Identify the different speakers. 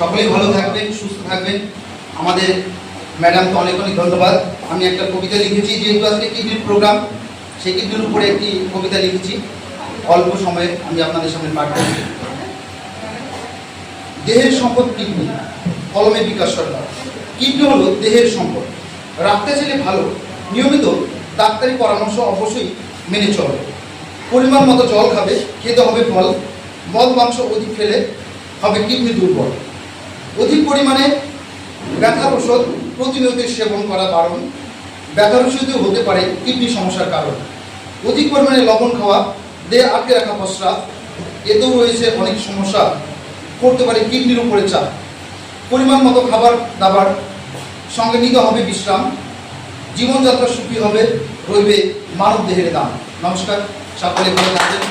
Speaker 1: সকলেই ভালো থাকবেন, সুস্থ থাকবেন। আমাদের ম্যাডামকে অনেক অনেক ধন্যবাদ। আমি একটা কবিতা লিখেছি, যেহেতু আজকে কিডনির প্রোগ্রাম সেই কিডনির উপরে একটি কবিতা লিখেছি। অল্প সময়ে আমি আপনাদের সামনে পাঠ করছি। দেহের সম্পদ কিডনি কলমে বিকাশ সরকার। কিডনি হলো দেহের সম্পদ? রাখতে চাইলে ভালো, নিয়মিত ডাক্তারি পরামর্শ অবশ্যই মেনে চলো। পরিমাণ মতো জল খাবে, খেতে হবে ফল, মদ মাংস অধিক খেলে হবে কিডনি দুর্বল। অধিক পরিমাণে ব্যথার ওষুধ প্রতিনিয়ত সেবন করা বারণ ব্যথার ওষুধও হতে পারে কিডনি সমস্যার কারণ। অধিক পরিমাণে লবণ খাওয়া, দেহ আটকে রাখা প্রস্রাব এতেও রয়েছে অনেক সমস্যা, করতে পারে কিডনির উপরে চাপ। পরিমাণ মতো খাবার দাবার, সঙ্গে নিতে হবে বিশ্রাম, জীবনযাত্রা সুখী হবে, রইবে মানব দেহের দাম। নমস্কার, সকলে ভালো থাকবেন।